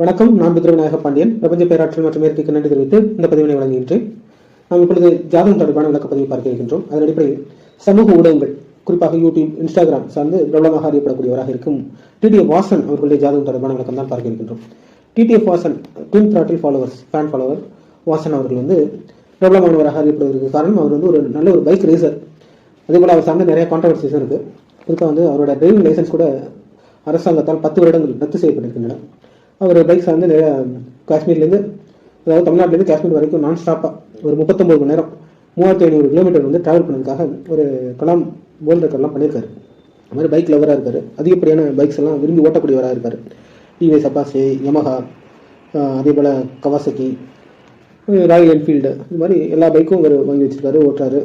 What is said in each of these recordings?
வணக்கம் நான் பித்ருவிநாயக பாண்டியன். பிரபஞ்ச பேராற்றல் மற்றும் இயற்கைக்கு நன்றி தெரிவித்து இந்த பதிவினை வழங்குகின்றேன். நாம் இப்பொழுது ஜாதகம் தொடர்பான விளக்கப்பதிவு பார்க்க இருக்கின்றோம். அதன் அடிப்படையில் சமூக ஊடகங்கள் குறிப்பாக யூடியூப் இன்ஸ்டாகிராம் சார்ந்து பிரபலமாக அறியப்படக்கூடியவராக இருக்கும் டிடிஎஃப் வாசன் அவர்களுடைய ஜாதகம் தொடர்பான விளக்கம் தான் பார்க்க இருக்கின்றோம். TTF Vasan twin throttle followers fan follower Vasan அவர்கள் வந்து பிரபலமானவராக அறியப்படுவதற்கு காரணம் அவர் வந்து ஒரு நல்ல ஒரு பைக் ரேசர் அதேபோல் அவர் சார்ந்த நிறைய கான்ட்ரவர்சிஸும் இருக்குது குறிப்பாக வந்து அவரோட டிரைவிங் லைசன்ஸ் கூட அரசாங்கத்தால் பத்து வருடங்கள் ரத்து செய்யப்பட்டிருக்கின்றன. அவர் பைக்ஸ் வந்து காஷ்மீர்லேருந்து அதாவது தமிழ்நாட்டிலேருந்து காஷ்மீர் வரைக்கும் நான் ஸ்டாப்பாக ஒரு முப்பத்தொம்பது மணி நேரம் மூவாயிரத்தி ஐநூறு கிலோமீட்டர் வந்து டிராவல் பண்ணதுக்காக ஒரு கலாம் வேர்ல்ட் ரெக்கார்ட்லாம் பண்ணியிருக்காரு. அது மாதிரி பைக் லவராக இருக்கார். அதிகப்படியான பைக்ஸ் எல்லாம் விரும்பி ஓட்டக்கூடியவராக இருக்கார். டிவிஎஸ் சப்பாசி யமஹா அதே போல் கவாசக்கி ராயல் என்ஃபீல்டு இது மாதிரி எல்லா பைக்கும் இவர் வாங்கி வச்சிருக்காரு ஓட்டுறாரு.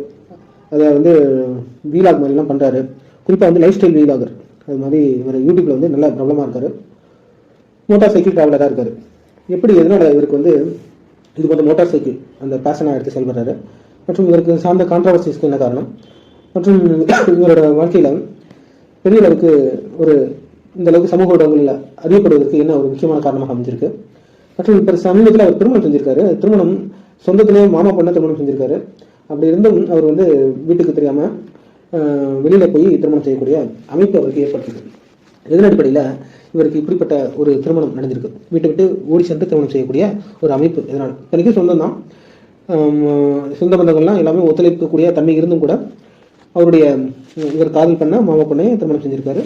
அதை வந்து வீலாக் மாதிரிலாம் பண்ணுறாரு குறிப்பாக வந்து லைஃப் ஸ்டைல் வீலாகர் அது மாதிரி இவர் யூடியூப்பில் வந்து நல்லா பிரபலமாக இருக்கார். மோட்டார் சைக்கிள் டிராவலராக இருக்கார். எப்படி எதனால் இவருக்கு வந்து இது போன்ற மோட்டார் சைக்கிள் அந்த பேஷனாக எடுத்து செயல்படுறாரு? மற்றும் இவருக்கு சார்ந்த கான்ட்ரவர்சிஸ்க்கு என்ன காரணம்? மற்றும் இவரோட வாழ்க்கையில் பெரிய அளவுக்கு ஒரு இந்த அளவுக்கு சமூக ஊடகங்களில் அறியப்படுவதற்கு என்ன ஒரு முக்கியமான காரணமாக அமைஞ்சிருக்கு? மற்றும் இப்போ சமீபத்தில் அவர் திருமணம் செஞ்சிருக்காரு. திருமணம் சொந்தத்திலே மாமா பொண்ணை திருமணம் செஞ்சிருக்காரு. அப்படி இருந்தும் அவர் வந்து வீட்டுக்கு தெரியாமல் வெளியில் போய் திருமணம் செய்யக்கூடிய அமைப்பு அவருக்கு ஏற்பட்டிருக்கு. இதன் அடிப்படையில் இவருக்கு இப்படிப்பட்ட ஒரு திருமணம் நடந்திருக்கு. வீட்டை விட்டு ஓடி சென்று திருமணம் செய்யக்கூடிய ஒரு அமைப்பு இதனால். இத்தனைக்கும் சொந்தம் தான் சொந்த பந்தங்கள்லாம் எல்லாமே ஒத்துழைக்கக்கூடிய தன்மை இருந்தும் கூட அவருடைய இவர் காதல் பண்ண மாமா பொண்ணையை திருமணம் செஞ்சிருக்காரு.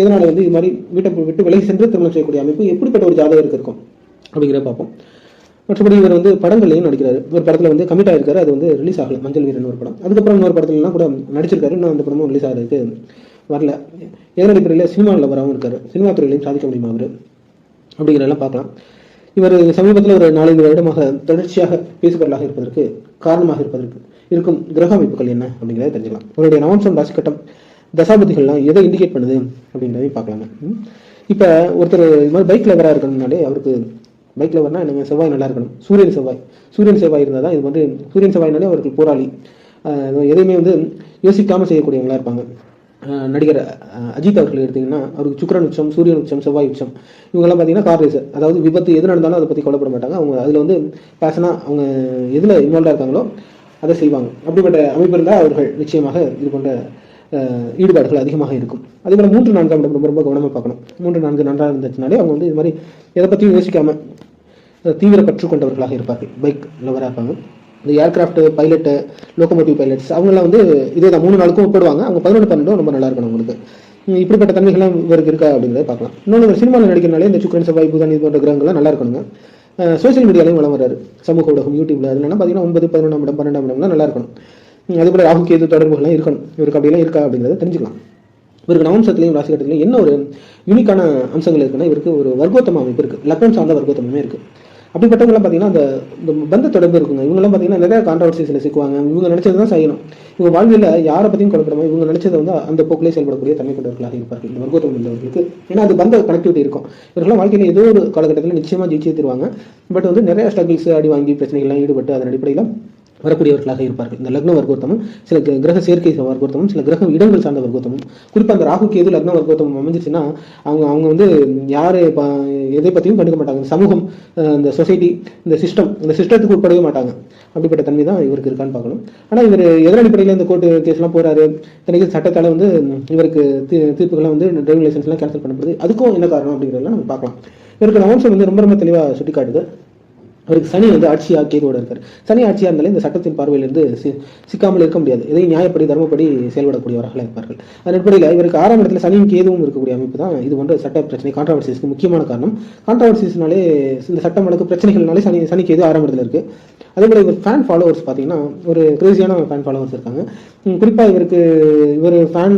இதனால் வந்து இது மாதிரி வீட்டை விட்டு விலகி சென்று திருமணம் செய்யக்கூடிய அமைப்பு எப்படிப்பட்ட ஒரு ஜாதகருக்கு இருக்கும் அப்படிங்கிறத பார்ப்போம். மற்றபடி இவர் வந்து படங்கள்லையும் நடிக்கிறாரு. ஒரு படத்தில் வந்து கமிட் ஆயிருக்காரு. அது வந்து ரிலீஸ் ஆகல. மஞ்சள் வீரன் ஒரு படம். அதுக்கப்புறம் இன்னொரு படத்துலலாம் கூட நடிச்சிருக்காரு. இன்னும் அந்த படமும் ரிலீஸ் ஆகிறதுக்கு வரல. எதன் அடிப்படையில்? சினிமாவில் வரவும் இருக்காரு. சினிமா துறையிலையும் சாதிக்க முடியுமா அவர்? அப்படிங்கிறதெல்லாம் பார்க்கலாம். இவர் சமீபத்தில் ஒரு நாலஞ்சு வருடமாக தொடர்ச்சியாக பேசுபொருளாக இருப்பதற்கு காரணமாக இருப்பதற்கு இருக்கும் கிரக அமைப்புகள் என்ன அப்படிங்கிறத தெரிஞ்சுக்கலாம். அவருடைய நவம்சம் ராசி கட்டம் தசாபதிகள்லாம் எதை இண்டிகேட் பண்ணுது அப்படிங்கிறதையும் பார்க்கலாங்க. இப்போ ஒருத்தர் இது மாதிரி பைக் லவராக இருக்கணும்னாலே அவருக்கு பைக் லவர்னா நம்ம செவ்வாய் நல்லா இருக்கணும். சூரியன் செவ்வாய். சூரியன் செவ்வாய் இருந்தால் தான் இது வந்து சூரியன் செவ்வாய்னாலே அவருக்கு போராளி. எதையுமே வந்து யோசிக்காமல் செய்யக்கூடியவங்களா இருப்பாங்க. நடிகர் அஜித் அவர்கள் எடுத்தீங்கன்னா அவருக்கு சுக்கரன் உச்சம் சூரியன் உச்சம் செவ்வாய் உச்சம் இவங்கெல்லாம் பார்த்தீங்கன்னா கார் ரேசர் அதாவது விபத்து எது நடந்தாலும் அதை பற்றி கொல்லப்பட மாட்டாங்க. அவங்க அதில் வந்து பேஷனாக அவங்க எதில் இன்வால்வாக இருக்காங்களோ அதை செய்வாங்க. அப்படிப்பட்ட அமைப்பு இருந்தால் அவர்கள் நிச்சயமாக இது போன்ற ஈடுபாடுகள் அதிகமாக இருக்கும். அதே போல் மூன்று நான்காம் இடம் ரொம்ப ரொம்ப கவனமாக பார்க்கணும். மூன்று நான்கு நன்றாக இருந்துச்சுனாலே அவங்க வந்து இது மாதிரி எதை பற்றியும் யோசிக்காமல் தீவிர பற்று கொண்டவர்களாக இருப்பார்கள். பைக் லவராக இருப்பாங்க. இந்த ஏர்கிராஃப்ட் பைலட்டு லோகோமோட்டிவ் பைலட்ஸ் அவங்களாம் வந்து இதே தான் மூணு நாளுக்கும் ஒப்பிடுவாங்க அவங்க பதினொன்று பன்னெண்டும் ரொம்ப நல்லா இருக்கணும் உங்களுக்கு. இப்படிப்பட்ட தன்மைகள்லாம் இவருக்கு இருக்கா அப்படிங்கிறத பார்க்கலாம். இன்னொன்று சினிமாவில் நடிக்கிறனாலே இந்த சுக்கரன் செவ்வாய் புதன் இது போன்ற கிரகங்கள்லாம் நல்லா இருக்கணுங்க. சோசியல் மீடியாலையும் வளம் வர்றாரு. சமூக ஊடகம் யூடியூப்ல அதுலாம் பார்த்தீங்கன்னா ஒன்பது பதினொன்றாம் இடம் பன்னெண்டாம் இடம்லாம் நல்லா இருக்கணும். அது கூட ராகு கேது தொடர்புகள்லாம் இருக்கணும். இவருக்கு அப்படிலாம் இருக்கா அப்படிங்கிறத தெரிஞ்சுக்கலாம். இவருக்கு நவம்சத்துலையும் ராசிகட்டத்திலையும் என்ன ஒரு யூனிக்கான அம்சங்கள் இருக்குன்னா இவருக்கு ஒரு வர்க்கோத்தம அமைப்பு இருக்குது லக்னம் சார்ந்த வர்க்கோத்தமே இருக்குது அப்படிப்பட்டவங்களாம் பார்த்தீங்கன்னா அந்த இந்த பந்த தொடர்பு இருக்குங்க. இவங்கெல்லாம் பார்த்தீங்கன்னா நிறைய கான்ட்ரவர்சிஸில் சிக்குவாங்க. இவங்க நினைச்சது தான் செய்யணும். இவங்க வாழ்வில் யாரை பற்றியும் கொள்ளப்படாமல் இவங்க நினைச்சதை வந்து அந்த போக்கிலே செயல்படக்கூடிய தன்மை கொண்டவர்களாக இருப்பார்கள். இந்த வர்க்கோத்தம் உள்ளவர்களுக்கு. ஏன்னா அது பந்த கனெக்டிவிட்டி இருக்கும். இவர்களாம் வாழ்க்கையில் ஏதோ ஒரு காலகட்டத்தில் நிச்சயமாக ஜெயிச்சு தருவாங்க. பட் வந்து நிறைய ஸ்ட்ரகிள்ஸ் அடி வாங்கி பிரச்சனைகள்லாம் ஈடுபட்டு அதன் அடிப்படையில் வரக்கூடியவர்களாக இருப்பார்கள். இந்த லக்ன வர்க்கோத்தமும் சில கிரக சேர்க்கை வர்க்கோத்தமும் சில கிரக இடங்கள் சார்ந்த வர்க்கோத்தமும். குறிப்பாக அந்த ராகு கேது லக்ன வர்க்கோத்தமும் அமைஞ்சிச்சுன்னா அவங்க அவங்க வந்து யார் எதை பற்றியும் கண்டுக்க மாட்டாங்க. சமூகம் இந்த சொசைட்டி இந்த சிஸ்டம் இந்த சிஸ்டத்துக்கு உட்படவே மாட்டாங்க. அப்படிப்பட்ட தன்மை தான் இவருக்கு இருக்கான்னு பார்க்கணும். ஆனால் இவர் எதன் அடிப்படையில் இந்த கோர்ட்டு கேஸ்லாம் போகிறாரு இத்தனைக்கு சட்டத்தால் வந்து இவருக்கு தீர்ப்புகள்லாம் வந்து டிரைவிங் லைசன்ஸ்லாம் கேன்சல் பண்ணப்படுது. அதுக்கும் என்ன காரணம் அப்படிங்கிறதெல்லாம் நம்ம பார்க்கலாம். இவருக்கு நவம்சம் வந்து ரொம்ப ரொம்ப தெளிவாக சுட்டி காட்டுது அவருக்கு சனி வந்து ஆட்சியாக கேதுவோட இருக்கார். சனி ஆட்சியாக இருந்தாலே இந்த சட்டத்தின் பார்வையிலிருந்து சிக்காமல் இருக்க முடியாது. இதை நியாயப்படி தர்மப்படி செயல்படக்கூடியவர்களாக இருப்பார்கள். அதன் அடிப்படையில் இவருக்கு ஆறாம் இடத்துல சனியும் கேதுவும் இருக்கக்கூடிய அமைப்பு தான். இது போன்ற சட்ட பிரச்சனை கான்ட்ரவர்சிஸ்க்கு முக்கியமான காரணம். கான்ட்ரவர்சிஸ்னாலே இந்த சட்டம் வழக்கு பிரச்சனைகள்னாலே சனி சனி கேது ஆறாம் இடத்துல இருக்குது அதே போல இவர் ஃபேன் ஃபாலோவர்ஸ் பார்த்தீங்கன்னா ஒரு கிரேசியான ஃபேன் ஃபாலோவர்ஸ் இருக்காங்க. குறிப்பாக இவருக்கு இவர் ஃபேன்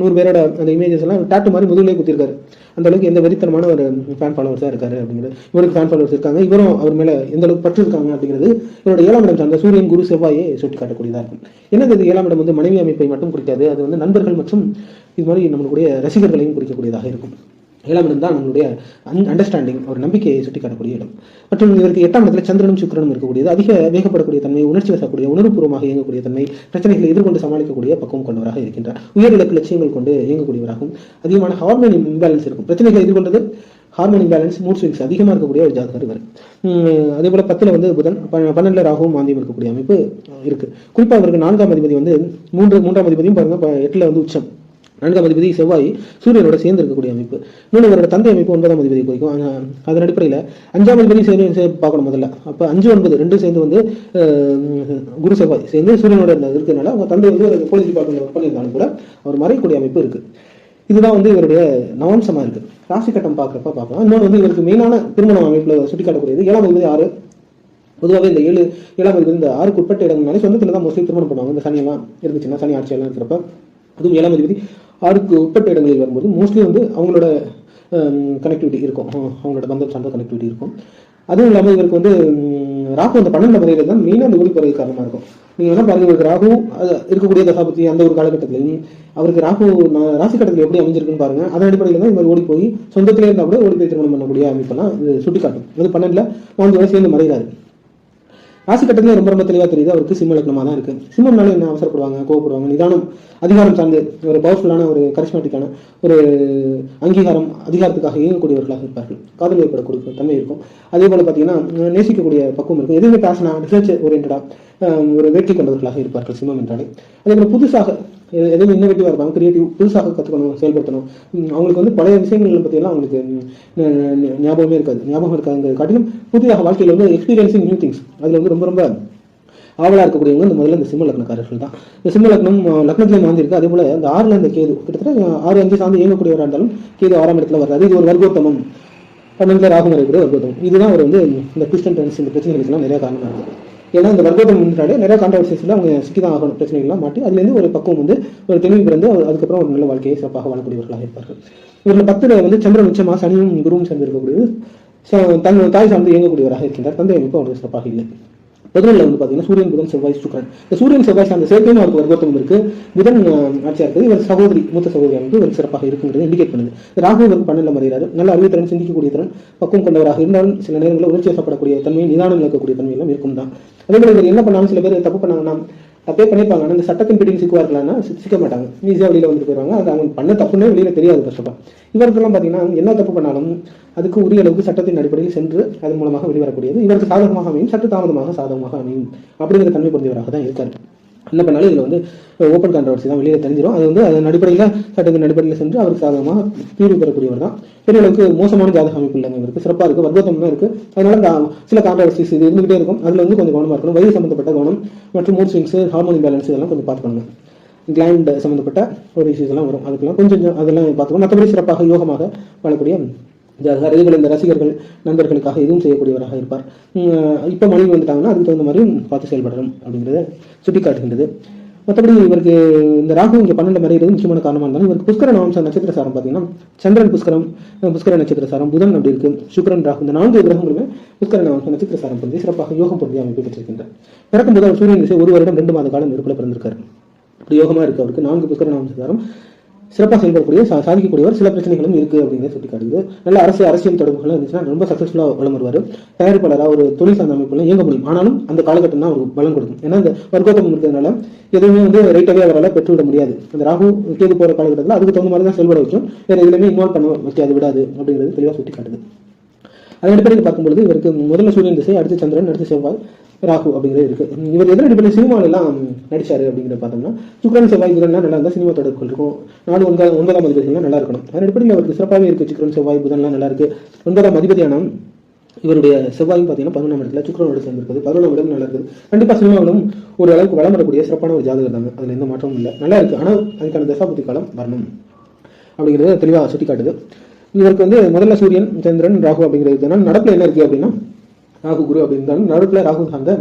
நூறு பேரோட அந்த இமேஜஸ் எல்லாம் டாட்டு மாதிரி முதுகிலே குத்திருக்காரு. அந்த அளவுக்கு எந்த வெறித்தனமான ஒரு ஃபேன் ஃபாலோவர்ஸாக இருக்காரு அப்படிங்கிறது. இவருக்கு ஃபேன் ஃபாலோவர்ஸ் இருக்காங்க. இவரும் அவர் மேலே எந்த அளவுக்கு பற்று இருக்காங்க அப்படிங்கிறது இவரோட ஏழாம் இடம் சார்ந்த சூரியன் குரு செவ்வாயே சுட்டி காட்டக்கூடியதாக இருக்கும். என்னது இது ஏழாம் இடம் வந்து மனைவி அமைப்பை மட்டும் குறிக்காது அது வந்து நண்பர்கள் மற்றும் இது மாதிரி நம்மளுடைய ரசிகர்களையும் குறிக்கக்கூடியதாக இருக்கும். ஏழாம் இடம் தான் நம்மளுடைய அன் அண்டர்ஸ்டாண்டிங் ஒரு நம்பிக்கையை சுட்டி காட்டக்கூடிய இடம். மற்றும் இவருக்கு எட்டாம் இடத்துல சந்திரனும் சுக்கிரனும் இருக்கக்கூடியது. அதிக வேகப்படக்கூடிய தன்மை உணர்ச்சி வசக்கூடிய உணர்வுபூர்வமாக இயங்கக்கூடிய தன்மை பிரச்சனைகளை எதிர்கொண்டு சமாளிக்கக்கூடிய பக்குவம் கொண்டவராக இருக்கின்றார். உயர் இலக்கு லட்சியங்கள் கொண்டு இயங்கக்கூடியவராகவும் அதிகமான ஹார்மோன் இம்பேலன்ஸ் இருக்கும். பிரச்சனைகளை எதிர்கொண்டது ஹார்மோனி பேலன்ஸ் மூட் ஸ்விங்ஸ் அதிகமாக இருக்கக்கூடிய ஒரு ஜாதகர் இவர். அதே போல் பத்தில் வந்து புதன் ப- பன்னெண்டுல ராகுவும் மாந்தியம் இருக்கக்கூடிய அமைப்பு இருக்கு. குறிப்பாக அவருக்கு நான்காம் அதிபதி வந்து மூன்று மூன்றாம் அதிபதியும் பாருங்க எட்டில் எட்டுல வந்து உச்சம். நான்காம் அதிபதி செவ்வாய் சூரியனோட சேர்ந்து இருக்கக்கூடிய அமைப்பு. இன்னொன்று இவரோட தந்தை அமைப்பு ஒன்பதாம் அதிபதி குறிக்கும். அதன் அடிப்படையில் அஞ்சாம் அதிபதி சேர்ந்து சேர்ந்து பார்க்கணும் முதல்ல. அப்போ அஞ்சு ஒன்பது ரெண்டு சேர்ந்து வந்து குரு செவ்வாய் சேர்ந்து சூரியனோட இருந்த- இருக்கிறதுனால அவங்க தந்தை வந்து ஒரு போலீஸ் டிபார்ட்மெண்ட் ஒர்க் பண்ணியிருந்தாலும் கூட அவர் மறையக்கூடிய அமைப்பு இருக்கு. இதுதான் வந்து இவருடைய நவம்சமா இருக்கு. ராசி கட்டம் பார்க்குறப்ப பார்க்கலாம். இன்னொன்று வந்து இவருக்கு மெயினான திருமண அமைப்பில் சுட்டிக்காட்டக்கூடியது. ஏழாம் அதிபதி ஆறு பொதுவாகவே இந்த ஏழு ஏழாம் அதிபதி இந்த ஆறுக்கு உட்பட்ட இடங்கள்னாலே சொந்தத்தில் தான் மோஸ்ட்லி திருமணம் பண்ணுவாங்க. இந்த சனியெல்லாம் இருந்துச்சுன்னா சனி ஆட்சியெல்லாம் இருக்கிறப்ப அதுவும் ஏழாம் அதிபதி ஆறுக்கு உட்பட்ட இடங்களில் வரும்போது மோஸ்ட்லி வந்து அவங்களோட கனெக்டிவிட்டி இருக்கும். அவங்களோட பந்தம் சார்ந்த கனெக்டிவிட்டி இருக்கும். அதுவும் இல்லாமல் இவருக்கு வந்து ராகு அந்த பன்னெண்டு முறையில தான் மெயினாக அந்த ஓடி போகிறது காரணமாக இருக்கும். நீங்கள் வேணா பாருங்கள் இவருக்கு ராகு இருக்கக்கூடிய தசாபத்தி அந்த ஒரு காலகட்டத்திலையும் அவருக்கு ராகு ராசி கட்டத்தில் எப்படி அமைஞ்சிருக்குன்னு பாருங்க. அதன் அடிப்படையில் தான் இவர் ஓடி போய் சொந்தத்திலே இருந்தால் கூட ஓடி போய் திருமணம் பண்ணக்கூடிய அமைப்பெல்லாம் இது சுட்டிக்காட்டும். அது பன்னெண்டில் மாஞ்சோட சேர்ந்து மறைகிறாரு. ராசி கட்டத்திலே ரொம்ப ரொம்ப தெளிவாக தெரியுது. அவருக்கு சிம்ம லக்னமாக தான் இருக்கு. சிம்மம்னால என்ன அவசரப்படுவாங்க கோவப்படுவாங்க? நிதானம் அதிகாரம் சார்ந்து ஒரு பவர்ஃபுல்லான ஒரு கரிஸ்மேட்டிக்கான ஒரு அங்கீகாரம் அதிகாரத்துக்காக இயங்கக்கூடியவர்களாக இருப்பார்கள். காதல் ஏற்படக்கூடிய தன்மை இருக்கும். அதே போல பார்த்தீங்கன்னா நேசிக்கக்கூடிய பக்குவம் இருக்கும். எதுவுமே பேசினா ரிசர்ச் ஓரியன்டா ஒரு வேட்கை கொண்டவர்களாக இருப்பார்கள் சிம்மம் என்றாலே. அதே போல புதுசாக எதுவும் இன்னோவேட்டிவாக இருப்பாங்க. கிரியேட்டிவ் புதுசாக கற்றுக்கணும் செயல்படுத்தணும். அவங்களுக்கு வந்து பழைய விஷயங்கள் பற்றியெல்லாம் அவங்களுக்கு ஞாபகமே இருக்காது. ஞாபகம் இருக்காதுங்க காட்டிலும் புதிதாக வாழ்க்கையில் வந்து எக்ஸ்பீரியன்ஸிங் நியூ திங்ஸ் அதில் வந்து ரொம்ப ரொம்ப ஆவலாக இருக்கக்கூடியவங்க இந்த முதல்ல இந்த சிம்ம லக்னக்காரர்கள் தான். இந்த சிம்ம லக்னம் லக்னத்திலே மாந்திருக்கு அதே போல் இந்த ஆறுல இந்த கேது கிட்டத்தட்ட ஆறு அஞ்சு சார்ந்து இயங்கக்கூடியவராக இருந்தாலும் கேது ஆறாம் இடத்துல வர்றாரு. இது ஒரு வர்க்கோத்தமம். பன்னெண்டில் ராகுமரை கூட வர்க்கோத்தமம். இதுதான் அவர் வந்து இந்த ட்விஸ்ட் டென்ஸ் இந்த பிரச்சனைகளுக்கெல்லாம் நிறைய காரணமாக இருக்குது ஏன்னா இந்த வர்க்கோத்தம் முன்னாடி நிறைய கான்ட்ரவர்சிஸில் அவங்க சிக்கி தான் ஆகணும் பிரச்சனைகள்லாம் மாட்டி அதுலேருந்து ஒரு பக்குவம் வந்து ஒரு தெளிவு பிறந்து அதுக்கப்புறம் ஒரு நல்ல வாழ்க்கையை சிறப்பாக வாழக்கூடியவர்களாக இருப்பார்கள். இவர்கள் பத்துல வந்து சந்திரன் உச்சமாக சனியும் குருவும் சேர்ந்து இருக்கக்கூடியது ச- தன் தாய் சார்ந்து இயங்கக்கூடியவராக இருக்கின்றார். தந்தை அமைப்பு அவருக்கு சிறப்பாக இல்லை. பதினொன்றில் வந்து பார்த்தீங்கன்னா சூரியன் புதன் செவ்வாய் சுக்கரன். இந்த சூரியன் செவ்வாய் சார்ந்த சேர்க்கையும் அவருக்கு வர்க்கோத்தம் இருக்கு. புதன் ஆட்சியாக ஆட்சியா இருக்குது. இவர் சகோதரி மூத்த சகோதரி வந்து இவருக்கு சிறப்பாக இருக்குங்கிறது இண்டிகேட் பண்ணுது. ராகு இவருக்கு பன்னெண்டில் மறைகிறாரு. நல்ல அறிவுத்திறன் சிந்திக்கக்கூடிய திறன் பக்குவம் கொண்டவராக இருந்தாலும் சில நேரங்களில் உணர்ச்சி வசப்படக்கூடிய தன்மை நிதானம் இருக்கக்கூடிய தன்மை எல்லாம் இருக்கும் தான் அதே இவர் என்ன பண்ணாலும் சில பேர் தப்பு பண்ணாங்கன்னா தப்பே பண்ணியிருப்பாங்க அந்த சட்டத்தின் பிடியில் சிக்குவார்களான்னா சி- சிக்க மாட்டாங்க. ஈஸியாக வெளியில் வந்துட்டு போயிடுவாங்க அது அவங்க பண்ண தப்புன்னே வெளியில் தெரியாது கஷ்டப்பா இவருக்கெல்லாம் பார்த்தீங்கன்னா என்ன தப்பு பண்ணாலும் அதுக்கு உரிய அளவுக்கு சட்டத்தின் அடிப்படையில் சென்று அதன் மூலமாக வெளிவரக்கூடியது. இவருக்கு சாதகமாக அமையும் சட்ட தாமதமாக சாதகமாக அமையும். அப்படிங்கிற தன்மை பொருந்தியவராக தான் இருக்காரு. என்ன பண்ணாலும் இதில் வந்து ஓப்பன் கான்ட்ரவர்சி தான் வெளியில் தெரிஞ்சிடும் அது வந்து அதன் அடிப்படையில் சட்டத்தின் அடிப்படையில் சென்று அவருக்கு சாதகமாக தீர்வு பெறக்கூடியவர் தான். பெரிய அளவுக்கு மோசமான ஜாதக அமைப்பு இல்லைங்க இவருக்கு. சிறப்பாக இருக்குது வர்க்கத்தம் இருக்குது அதனால சில கான்ட்ரவர்சிஸ் இது இருந்துகிட்டே இருக்கும். அதில் வந்து கொஞ்சம் கவனமாக இருக்கணும். வயது சம்மந்தப்பட்ட கவனம் மற்றும் மூட் ஸ்விங்ஸ் ஹார்மோன் பேலன்ஸ் இதெல்லாம் கொஞ்சம் பார்த்துக்கணும். கிளைண்ட் சம்மந்தப்பட்ட ஒரு இஷ்யூஸ் எல்லாம் வரும். அதுக்கெல்லாம் கொஞ்சம் அதெல்லாம் பார்த்துக்கணும். மற்றபடி சிறப்பாக யோகமாக வாழக்கூடிய ஜாதகர். அதே இந்த ரசிகர்கள் நண்பர்களுக்காக எதுவும் செய்யக்கூடியவராக இருப்பார். இப்போ மனைவி வந்துட்டாங்கன்னா அதுக்கு தகுந்த மாதிரி பார்த்து செயல்படணும் அப்படிங்கிறத சுட்டிக்காட்டுகின்றது. மற்றபடி இவருக்கு இந்த ராகு இங்கே பன்னெண்டு மறைகிறது முக்கியமான காரணமாக இருந்தாலும் இவருக்கு புஷ்கர நவம்ச நட்சத்திர சாரம் பார்த்தீங்கன்னா சந்திரன் புஷ்கரம் புஷ்கர நட்சத்திர சாரம் புதன் அப்படி இருக்கு. சுக்கரன் ராகு இந்த நான்கு கிரகங்களுமே புஷ்கர நவம்ச நட்சத்திர சாரம் பொருந்தி சிறப்பாக யோகம் பொருந்தி அமைப்பு பெற்றிருக்கின்றார் பிறக்கும் போது அவர் சூரியன் திசை ஒரு வருடம் ரெண்டு மாத காலம் நெருப்பில் பிறந்திருக்காரு. அப்படி யோகமா இருக்கு அவருக்கு. நான்கு புஷ்கர நவம்ச சிறப்பாக செயல்படக்கூடிய சா- சாதிக்கக்கூடியவர் சில பிரச்சனைகளும் இருக்குது அப்படிங்கிறத சுட்டி காட்டுது நல்ல அரசு அரசியல் தொடர்புகள் இருந்துச்சுன்னா ரொம்ப சக்ஸஸ்ஃபுல்லாக வளம் வருவார் தயாரிப்பாளராக ஒரு தொழில் சார்ந்த அமைப்புலாம் இயங்க முடியும். ஆனாலும் அந்த காலகட்டம் தான் அவருக்கு பலம் கொடுக்கும். ஏன்னா அந்த வர்க்கோத்தம் இருக்கிறதுனால எதுவுமே வந்து ரைட்டாகவே அவரால் பெற்றுவிட முடியாது. அந்த ராகு கேது போகிற காலகட்டத்தில் அதுக்கு தகுந்த மாதிரி தான் செயல்பட வைக்கும். வேறு எதுலையுமே இன்வால்வ் பண்ண வைக்காது விடாது அப்படிங்கிறது தெளிவாக சுட்டி காட்டுது அதன் அடிப்படையில் பார்க்கும்பொழுது இவருக்கு முதல்ல சூரியன் திசை அடுத்து சந்திரன் அடுத்து செவ்வாய் ராகு அப்படிங்கிறது இருக்கு. இவர் எதிர அடிப்படையில் சினிமாவில் எல்லாம் நடிச்சாரு அப்படிங்கிறத பார்த்தோம்னா சுக்ரன் செவ்வாய் புதன்லாம் நல்லா இருந்தால் சினிமா தொடர்புகள் இருக்கும். நாலு ஒன்பதாம் ஒன்பதாம் அதிபதிகள்லாம் நல்லா இருக்கணும். அதன் அடிப்படையில் அவருக்கு சிறப்பாகவே இருக்கு. சுக்ரன் செவ்வாய் புதன்லாம் நல்லா இருக்கு. ஒன்பதாம் அதிபதியான இவருடைய செவ்வாயும் பார்த்தீங்கன்னா பதினொன்றாம் இடத்துல சுக்கரனோட சேர்ந்திருக்குது பதினொன்றாம் இடம் நல்லா இருக்குது கண்டிப்பாக சினிமாவிலும் ஒரு அளவுக்கு வளம் வரக்கூடிய சிறப்பான ஒரு ஜாதகம் தாங்க. அதில் எந்த மாற்றமும் இல்லை. நல்லா இருக்கு. ஆனால் அதுக்கான தசாபுத்தி காலம் வரணும். அப்படிங்கிறத தெளிவாக சுட்டி காட்டுது இவருக்கு வந்து முதல்ல சூரியன் சந்திரன் ராகு அப்படிங்கிறது. இதனால் நடப்பில் என்ன இருக்குது அப்படின்னா ராகு குரு அப்படி இருந்தாலும் நடுப்பில் ராகு சார்ந்த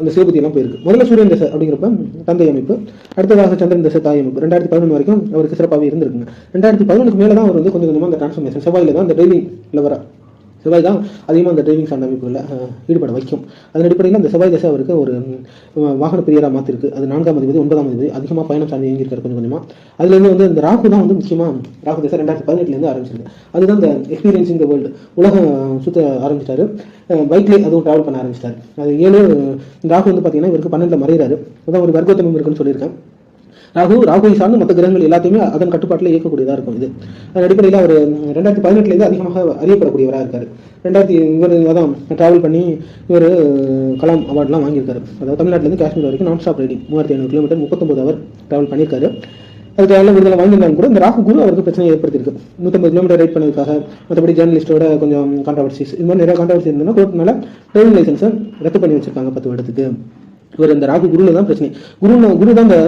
அந்த சிவபுத்தி போயிருக்கு. முதல்ல சூரியன் தசை அப்படிங்கிறப்ப தந்தை அமைப்பு. அடுத்ததாக சந்திரன் தசை தாய் அமைப்பு. ரெண்டாயிரத்தி பதினொன்று வரைக்கும் அவருக்கு சிறப்பாகவே இருந்திருக்குங்க. ரெண்டாயிரத்தி பதினொன்றுக்கு மேலே தான் அவர் வந்து கொஞ்சம் கொஞ்சமாக அந்த டிரான்ஸ்ஃபர்மேஷன் செவ்வாயில் தான் அந்த டெய்லி லெவராக செவ்வாய் தான் அதிகமாக அந்த டிரைவிங் சார்ந்த அமைப்புகளில் ஈடுபட வைக்கும். அதன் அடிப்படையில் அந்த செவ்வாய் தசை அவருக்கு ஒரு வாகன பிரியராக மாற்றிருக்கு அது நான்காம் அதிபதி ஒன்பதாம் அதிபதி அதிகமாக பயணம் சார்ந்து இயங்கியிருக்காரு கொஞ்சம் கொஞ்சமாக அதுலேருந்து வந்து இந்த ராகு தான் வந்து முக்கியமாக ராகு தசை ரெண்டாயிரத்தி பதினெட்டுலேருந்து ஆரம்பிச்சிருக்கு. அதுதான் இந்த எக்ஸ்பீரியன்ஸ் இந்த வேர்ல்டு உலகம் சுற்ற ஆரம்பிச்சிட்டாரு. பைக்லேயே அதுவும் ட்ராவல் பண்ண ஆரம்பிச்சிட்டாரு. அது ஏழு ராகு வந்து பார்த்தீங்கன்னா இவருக்கு பன்னெண்டில் மறைகிறாரு அதான் ஒரு வர்க்கத்தமிழ் இருக்குன்னு சொல்லியிருக்கேன். ராகு ராகுவை சார்ந்து மற்ற கிரகங்கள் எல்லாத்தையுமே அதன் கட்டுப்பாட்டில் இயக்கக்கூடியதாக இருக்கும் இது. அதன் அடிப்படையில் அவர் ரெண்டாயிரத்தி பதினெட்டுலேருந்து அதிகமாக அறியப்படக்கூடியவராக இருக்காரு. ரெண்டாயிரத்தி இவர் தான் ட்ராவல் பண்ணி இவர் கலாம் அவார்ட்லாம் வாங்கியிருக்காரு. அதாவது தமிழ்நாட்டிலேருந்து காஷ்மீர் வரைக்கும் நான் ஸ்டாப் ரைடிங் மூவாயிரத்தி ஐநூறு கிலோமீட்டர் முப்பத்தொம்பது அவர் ட்ராவல் பண்ணியிருக்காரு. அதுக்கு நல்ல விடுதலை வாங்கியிருந்தாலும் கூட இந்த ராகு குரு அவருக்கு பிரச்சனை ஏற்படுத்திருக்கு நூற்றம்பது கிலோமீட்டர் ரைட் பண்ணதுக்காக மற்றபடி ஜேர்னலிஸ்டோட கொஞ்சம் கான்ட்ரவர்சிஸ் இது மாதிரி நிறைய கான்ட்ரவர்சி இருந்ததுன்னா கோர்ட்னால டிரைவிங் லைசன்ஸை ரத்து பண்ணி வச்சிருக்காங்க பத்து வருடத்துக்கு. இவர் இந்த ராகு குருவில் தான் பிரச்சனை. குரு குரு தான் இந்த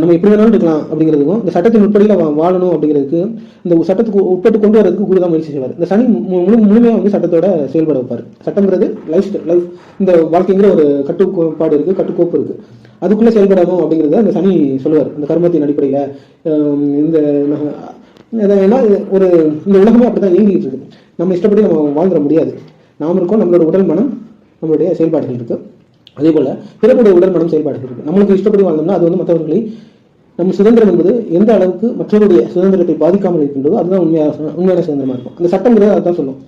நம்ம எப்படி வேணாலும் இருக்கலாம் அப்படிங்கிறதுக்கும் இந்த சட்டத்தின் உட்படியில் வாழணும் அப்படிங்கிறதுக்கு இந்த சட்டத்துக்கு உட்பட்டு கொண்டு வரதுக்கு குரு தான் முயற்சி செய்வார். இந்த சனி முழு முழுமையாக வந்து சட்டத்தோட செயல்பட வைப்பார். சட்டங்கிறது லைஃப் லைஃப் இந்த வாழ்க்கைங்கிற ஒரு கட்டுப்பாடு இருக்கு கட்டுக்கோப்பு இருக்கு. அதுக்குள்ள செயல்படணும் அப்படிங்கிறத அந்த சனி சொல்லுவார் இந்த கர்மத்தின் அடிப்படையில். இந்த ஏன்னா ஒரு இந்த உலகமே அப்படிதான் இயங்கிட்டு இருக்கு. நம்ம இஷ்டப்படி நம்ம வாழ்ந்துட முடியாது. நாம் இருக்கோம் நம்மளோட உடல் மனம் நம்மளுடைய செயல்பாடுகள் இருக்குது அதே போல பிறப்புடைய உடல் மனம் செயல்பாடு இருக்கு. நம்மளுக்கு இஷ்டப்படி வாழ்ந்தோம்னா அது வந்து மற்றவர்களை நம்ம சுதந்திரம் என்பது எந்த அளவுக்கு மற்றவருடைய சுதந்திரத்தை பாதிக்காமல் இருக்கின்றதோ அதுதான் உண்மையான உண்மையான சுதந்திரமா இருக்கும். அந்த சட்டங்கிறது அதுதான் சொல்லும்.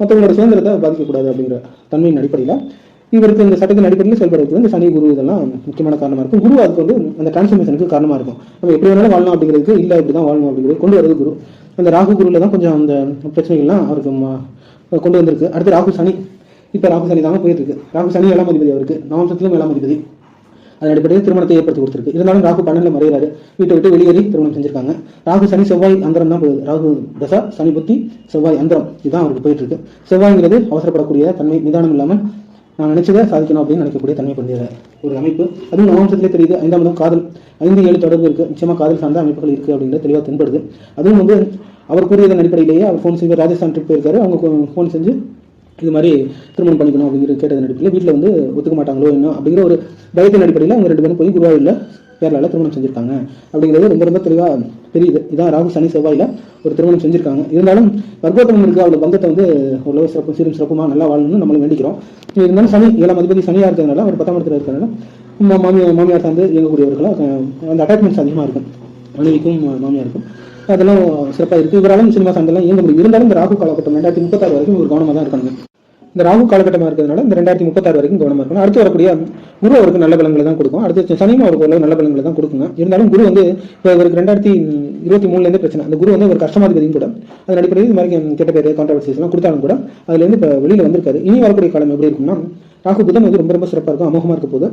மற்றவங்களோட சுதந்திரத்தை பாதிக்கக்கூடாது அப்படிங்கிற தன்மையின் அடிப்படையில் இவருக்கு இந்த சட்டத்தின் அடிப்படையில் செயல்படுறது இந்த சனி குரு இதெல்லாம் முக்கியமான காரணமா இருக்கும். குரு அதுக்கு வந்து அந்த டிரான்ஸ்ஃபர்மேஷனுக்கு காரணமா இருக்கும். நம்ம எப்படி வேணாலும் வாழணும் அப்படிங்கிறதுக்கு இல்லை இப்படி தான் வாழணும் அப்படிங்கிறது கொண்டு வருது குரு. அந்த ராகு குருவில் தான் கொஞ்சம் அந்த பிரச்சனைகள்லாம் அவருக்கு கொண்டு வந்திருக்கு. அடுத்து ராகு சனி. இப்போ ராகு சனி தாங்க போயிட்டு இருக்கு ராகு சனி ஏழாம் அதிபதி அவருக்கு. நவம்சத்திலும் ஏழாம் அதிபதி. அதன் அடிப்படையில் திருமணத்தை ஏற்படுத்தி கொடுத்துருக்கு. இருந்தாலும் ராகு பன்னெண்டுல மறைகிறாரு வீட்டை விட்டு வெளியேறி திருமணம் செஞ்சிருக்காங்க. ராகு சனி செவ்வாய் அந்தரம் தான் போகுது. ராகு தசா சனி புத்தி செவ்வாய் அந்தரம். இதுதான் அவருக்கு போயிட்டு இருக்கு செவ்வாய்ங்கிறது அவசரப்படக்கூடிய தன்மை நிதானம் இல்லாமல் நான் நினைச்சதை சாதிக்கணும் அப்படின்னு நினைக்கக்கூடிய தன்மை கொண்டிய ஒரு அமைப்பு. அதுவும் நவம்சத்திலே தெரியுது. ஐந்தாம் இடம் காதல் ஐந்து ஏழு தொடர்பு இருக்கு. நிச்சயமா காதல் சார்ந்த அமைப்புகள் இருக்கு அப்படிங்கிறது தெளிவாக தென்படுது. அதுவும் வந்து அவர் கூறியதன் அடிப்படையிலேயே அவர் ஃபோன் செய்வார். ராஜஸ்தான் ட்ரிப் போயிருக்காரு. அவங்க ஃபோன் செஞ்சு இது மாதிரி திருமணம் பண்ணிக்கணும் அப்படிங்கிற கேட்டதன் அடிப்படையில் வீட்டில் வந்து ஒத்துக்க மாட்டாங்களோ என்ன அப்படிங்கிற ஒரு பயத்தின் அடிப்படையில் அவங்க ரெண்டு பேரும் போய் குருவாயூரில் கேரளாவில் திருமணம் செஞ்சுருக்காங்க. அப்படிங்கிறது ரொம்ப ரொம்ப தெளிவாக தெரியுது. இதான் ராகு சனி செவ்வாயில் ஒரு திருமணம் செஞ்சுருக்காங்க. இருந்தாலும் வர்க்கோத்தமம் இருக்கு அவளோட பந்தத்தை வந்து ஓரளவு சிறப்பு சீரும் சிறப்புமாக நல்லா வாழணும்னு நம்மளும் வேண்டிக்கிறோம். இருந்தாலும் சனி ஏழாம் அதிபதி சனியாக இருக்கிறதுனால ஒரு பத்தாம் இடத்துல இருக்கிறதுனால மாமியார் மாமியார் சார்ந்து இயங்கக்கூடியவர்களாக அந்த அட்டாச்மெண்ட்ஸ் அதிகமாக இருக்கும். மனைவிக்கும் மாமியாருக்கும். அதெல்லாம் சிறப்பாக இருக்குது இவராலும் சினிமா சார்ந்தெல்லாம் இயங்க முடியும். இருந்தாலும் இந்த ராகு காலகட்டம் ரெண்டாயிரத்தி முப்பத்தாறு வரைக்கும் ஒரு கவனமாக தான் இருக்காங்க இந்த ராகு காலகட்டமாக இருக்கிறதுனால இந்த ரெண்டாயிரத்தி முப்பத்தாறு வரைக்கும் கவனமாக இருக்கணும். அடுத்து வரக்கூடிய குரு அவருக்கு நல்ல பலங்களை தான் கொடுக்கும். அடுத்து சனியும் அவருக்கு ஒரு நல்ல பலங்களை தான் கொடுக்குங்க. இருந்தாலும் குரு வந்து இவருக்கு ரெண்டாயிரத்தி இருபத்தி மூணுலேருந்து பிரச்சனை. அந்த குரு வந்து ஒரு கஷ்டமாதிபதியும் கூட. அதன் அடிப்படையில் இது மாதிரி கெட்ட பேர் கான்ட்ரவர்சிஸ்லாம் கொடுத்தாலும் கூட அதுலேருந்து இப்போ வெளியில் வந்திருக்காரு. இனி வரக்கூடிய காலம் எப்படி இருக்கும்னா ராகு புதன் வந்து ரொம்ப ரொம்ப சிறப்பாக இருக்கும். அமோகமாக இருக்க போது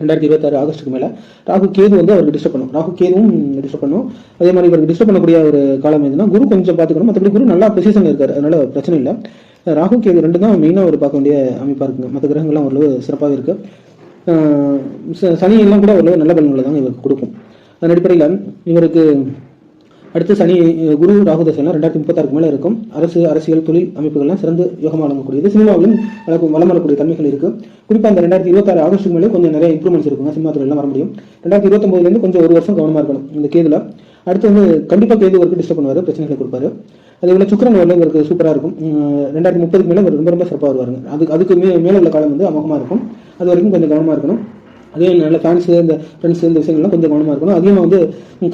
ரெண்டாயிரத்தி இருபத்தாறு ஆகஸ்ட்டுக்கு மேலே ராகு கேது வந்து அவருக்கு டிஸ்டர்ப் பண்ணும். ராகு கேதுவும் டிஸ்டர்ப் பண்ணும். அதே மாதிரி இவருக்கு டிஸ்டர்ப் பண்ணக்கூடிய ஒரு காலம் எதுனா குரு கொஞ்சம் பார்த்துக்கணும். மற்றபடி குரு நல்லா பொசிஷன் இருக்கார். அதனால பிரச்சனை இல்லை. ராகு கேது ரெண்டு தான் மெயினாக ஒரு பார்க்க வேண்டிய அமைப்பாக இருக்குங்க. மற்ற கிரகங்கள்லாம் ஓரளவு சிறப்பாக இருக்கு. ச- சனி எல்லாம் கூட ஓரளவு நல்ல பலன்களை தான் இவருக்கு கொடுக்கும். அதன் அடிப்படையில் இவருக்கு அடுத்து சனி குரு ராகு தசைலாம் ரெண்டாயிரத்தி முப்பத்தாறுக்கு மேலே இருக்கும். அரசு அரசியல் தொழில் அமைப்புகள்லாம் சிறந்து யோகமாக வழங்கக்கூடியது. சினிமாவிலும் வளம் வரக்கூடிய தன்மைகள் இருக்கு. குறிப்பாக அந்த ரெண்டாயிரத்தி இருபத்தாறு ஆகஸ்ட்டுக்கு மேலே கொஞ்சம் நிறைய இம்ப்ரூவ்மெண்ட்ஸ் இருக்குங்க சினிமா துறையெல்லாம் வர முடியும். ரெண்டாயிரத்தி இருபத்தொம்போதுலேருந்து கொஞ்சம் ஒரு வருஷம் கவனமாக இருக்கணும் இந்த கேதுல. அடுத்து வந்து கண்டிப்பாக கேது ஒர்க்கு டிஸ்டர்ப் பண்ணுவார் பிரச்சனைகளை கொடுப்பாரு. அதே போல சுக்கரன் வந்து இவருக்கு சூப்பராக இருக்கும். ரெண்டாயிரத்தி முப்பதுக்கு மேலே இவர் ரொம்ப ரொம்ப சிறப்பாக வருவாருங்க. அதுக்கு அதுக்கு மே மேலே உள்ள காலம் வந்து அமோகமாக இருக்கும். அது வரைக்கும் கொஞ்சம் கவனமாக இருக்கணும். அதே நல்ல ஃபேன்ஸு இந்த ஃப்ரெண்ட்ஸ் இந்த விஷயங்கள்லாம் கொஞ்சம் கவனமாக இருக்கணும். அதிகமாக வந்து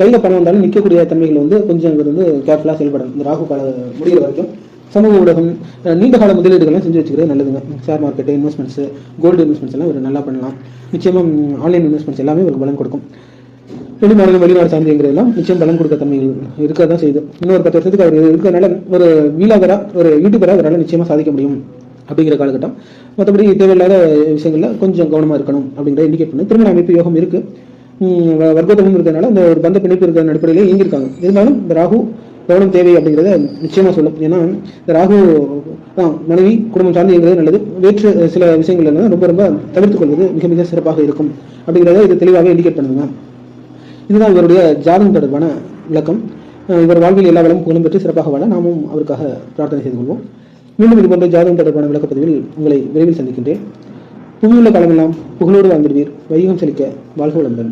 கையில் பணம் வந்தாலும் நிற்கக்கூடிய தன்மைகள் வந்து கொஞ்சம் இவர் வந்து கேர்ஃபுல்லாக செயல்படணும். இந்த ராகு கால முடிகிற வரைக்கும். சமூக ஊடகம் நீண்ட கால முதலீடுகள்லாம் செஞ்சு வச்சுக்கிறது நல்லதுங்க. Share market investments gold investments எல்லாம் நல்லா பண்ணலாம். நிச்சயமாக ஆன்லைன் இன்வெஸ்ட்மெண்ட்ஸ் எல்லாமே ஒரு பலன் கொடுக்கும். வெளி மாநிலம் வெளிநாடு சார்ந்தீங்கிறதெல்லாம் நிச்சயம் பலன் கொடுக்க தன்மைகள் இருக்க தான் செய்யுது. இன்னொரு பத்து வருஷத்துக்கு அவர் இருக்கிறனால ஒரு வீலாகரா ஒரு யூடியூபராக அவரால் நிச்சயமாக சாதிக்க முடியும். அப்படிங்கிற காலகட்டம். மற்றபடி தேவையில்லாத விஷயங்கள்ல கொஞ்சம் கவனமா இருக்கணும் அப்படிங்கிற இண்டிகேட் பண்ணி திருமண அமைப்பு யோகம் இருக்கு. உம் இருக்கிறதுனால அந்த ஒரு பந்த பிணைப்பு இருக்கிற அடிப்படையிலே இயங்கியிருக்காங்க. இருந்தாலும் இந்த ராகு கவனம் தேவை அப்படிங்கிறத நிச்சயமா சொல்லும் ஏன்னா இந்த ராகு தான் மனைவி குடும்பம் சார்ந்து இயங்குறது நல்லது. வேற்று சில விஷயங்கள் ரொம்ப ரொம்ப தவிர்த்து கொள்வது மிக மிக சிறப்பாக இருக்கும் அப்படிங்கிறத இது தெளிவாக இண்டிகேட் பண்ணுதுங்க இதுதான் இவருடைய ஜாதகம் தொடர்பான விளக்கம். இவர் வாழ்வில் எல்லா வளமும் புகழும் பெற்று சிறப்பாக வாழ நாமும் அவருக்காக பிரார்த்தனை செய்து கொள்வோம். மீண்டும் இது போன்ற ஜாதகம் தொடர்பான விளக்கப்பதிவில் உங்களை விரைவில் சந்திக்கின்றேன். புவியுள்ள காலமெல்லாம் புகழோடு வாழ்ந்திடுவீர். வைகம் செழிக்க வாழ்க வளமுடன்.